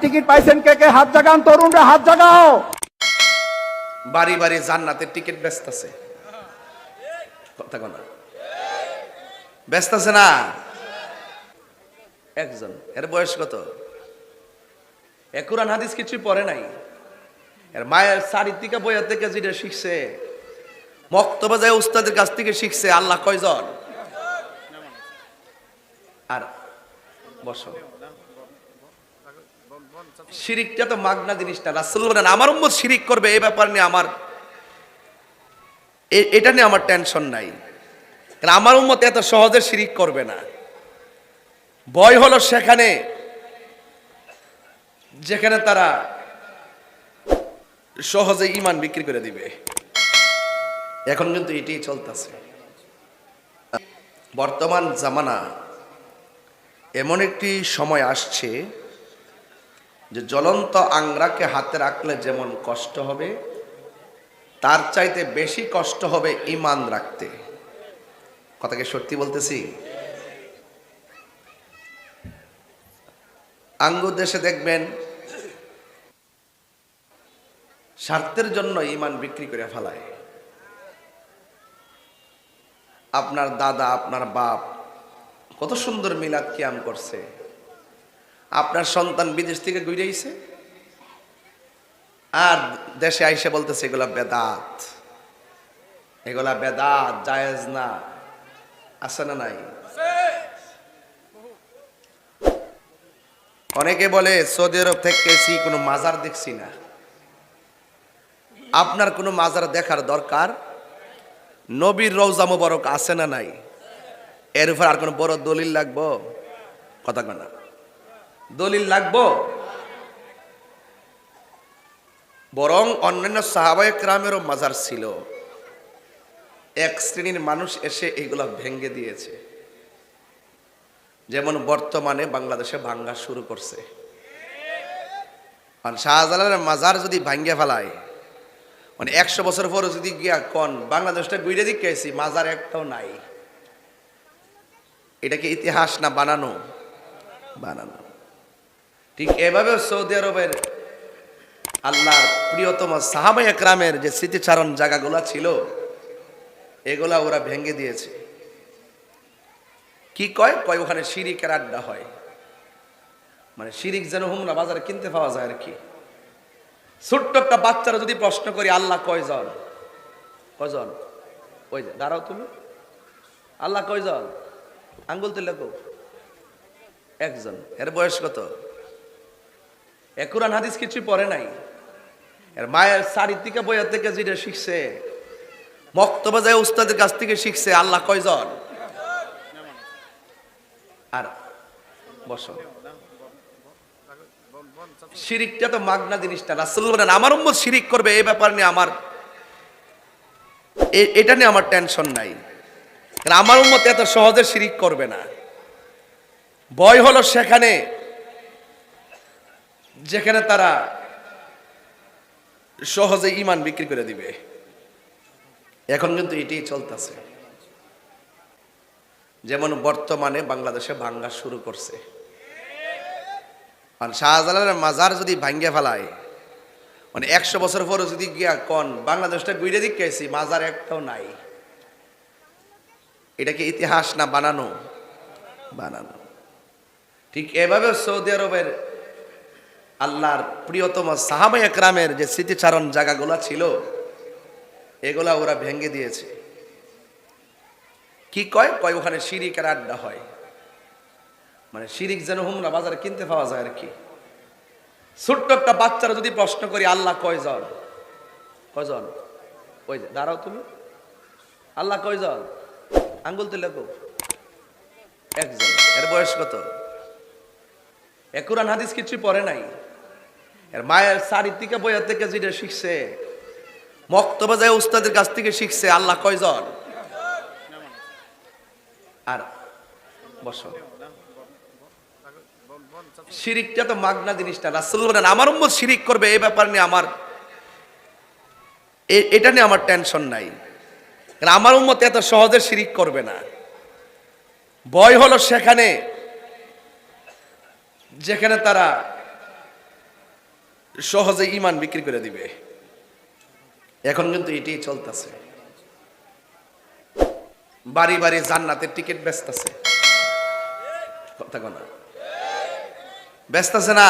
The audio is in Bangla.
টিকিট পাইছেন কে কে? হাত জাগান, তরুণরা, হাত জাগাও। বাড়ি বাড়ি জান্নাতের টিকিট ব্যস্ত আছে। কথা ব্যস্ত আছে না? একজন। এর বয়স কত? হাদিস কিছুই পড়ে নাই। এর মায়ের বইয়ের থেকে যেটা শিখছে, মক্তবা যায় উস্তাদের কাছ থেকে শিখছে, আল্লাহ কয়জন? আর বসো। শিরিকটা তো মাগনা জিনিসটা রাসূল বলেন, আমার উম্মত শিরিক করবে এই ব্যাপার নিয়ে আমার এটা নিয়ে আমার টেনশন নাই। কারণ আমার উম্মত এত সহজে শিরিক করবে না। ভয় হলো সেখানে, যেখানে তারা সহজে ইমান বিক্রি করে দিবে। এখন কিন্তু এটাই চলতেছে। বর্তমান জামানা এমন একটি সময় আসছে যে জ্বলন্ত আংরাকে হাতে রাখলে যেমন কষ্ট হবে, তার চাইতে বেশি কষ্ট হবে ইমান রাখতে। কথাকে সত্যি বলতেছি? আঙ্গুর দেশে দেখবেন, স্বার্থের জন্য ইমান বিক্রি করে ফেলায়। আপনার দাদা, আপনার বাপ, কত সুন্দর মিলাদ কিয়াম করছে। আপনার সন্তান বিদেশ থেকে ঘুরে আইছে? আর দেশে আইসে বলতেছে, এগুলা বেদাত। এগুলা বেদাত, জায়েজ না। আছে না নাই? অনেকে বলে, সৌদি আরব থেকে কোনো মাজার দেখছি না। আপনার কোনো মাজার দেখার দরকার? নবীর রৌজা মোবারক আছে না নাই? এর উপর আর কোনো বড় দলিল লাগবো? কথা কনা দলিল লাগবো? বরং অন্যান্য সাহাবায়ক রামেরও মাজার ছিল। এক শ্রেণির মানুষ এসে এগুলা ভেঙ্গে দিয়েছে। যেমন বর্তমানে বাংলাদেশে ভাঙ্গা শুরু করছে। আর শাহজালালের মাজার যদি ভাঙ্গে ফেলায় মানে একশো বছর পরে যদি গিয়া কন, বাংলাদেশটা গুইরে দিকে এসি মাজার একটাও নাই। এটা কি ইতিহাস না বানানো? বানানো। ঠিক এভাবে সৌদি আরবের আল্লাহর প্রিয়তম সাহাবাই একরামের যে স্মৃতিচারণ জায়গাগুলো ছিল, এগুলা ওরা ভেঙে দিয়েছে। কি কয়? কয়, ওখানে শিরিকের আড্ডা হয়। মানে শিরিক যেন হুমরা বাজারে কিনতে পাওয়া যায় আর কি। ছোট্ট একটা বাচ্চারা যদি প্রশ্ন করি, আল্লাহ কয়জন? কয়জন? ওই যে, দাঁড়াও তুমি। আল্লাহ কয়জন? আঙ্গুল তুলে একজন। এর বয়স কত? এ কোরআন হাদিস কিছু পড়ে নাই। এর মায়ের থেকে বইয়ের থেকে যেটা শিখছে, মক্তবা যায় উস্তাদের কাছ থেকে শিখছে, আল্লাহ কয়জন? আর বসো। শিরিকটা তো মাগনা জিনিসটা, রাসূল বলেন, আমার উম্মত শিরিক করবে এই ব্যাপার নিয়ে আমার এটা নিয়ে আমার টেনশন নাই। আমার উম্মত এত সহজে শিরিক করবে না। ভয় হলো সেখানে যেখানে তারা সহজে ইমান বিক্রি করে দিবে। এখন কিন্তু এটাই চলতেছে। যেমন বর্তমানে বাংলাদেশে ভাঙ্গা শুরু করছে। আর শাহজালালের মাজার যদি ভাঙ্গে ফেলায় মানে একশো বছর পরে যদি গিয়া কন, বাংলাদেশটা গুইরে দিকে মাজার একটাও নাই। এটা কি ইতিহাস না বানানো? বানানো। ঠিক এভাবে সৌদি আরবের আল্লাহর প্রিয়তম সাহাবাই একরামের যে স্মৃতিচারণ জায়গাগুলো ছিল, এগুলা ওরা ভেঙে দিয়েছে। কি কয়? কয়, ওখানে শিরিকের আড্ডা হয়। মানে শিরিক যেন হুমরা বাজারে কিনতে পাওয়া যায় আর কি। ছোট্ট একটা বাচ্চারা যদি প্রশ্ন করি, আল্লাহ কয়জন? কয়জন? ওই যে, দাঁড়াও তুমি। আল্লাহ কয়জন? আঙ্গুল তুলে একজন। এর বয়স কত? এ কোরআন হাদিস কিছুই পরে নাই? এর মায়ের শাড়ির থেকে বইয়ের থেকে যেটা শিখছে, মক্তবা যায় উস্তাদের কাছ থেকে শিখছে, আল্লাহ কয়জন? আর বসো। শিরিকটা তো মাগনা জিনিসটা রাসূল বলেন, আমার উম্মত শিরিক করবে এই ব্যাপার নিয়ে আমার এটা নিয়ে আমার টেনশন নাই। আমার উম্মত এত সহজে শিরিক করবে না। ভয় হলো সেখানে, যেখানে তারা সহজে ইমান বিক্রি করে দিবে। এখন কিন্তু এটাই চলতেছে। বাড়ি বাড়ি জান্নাতের টিকিট ব্যস্ত আছে কথা কনা ব্যস্ত আছে না।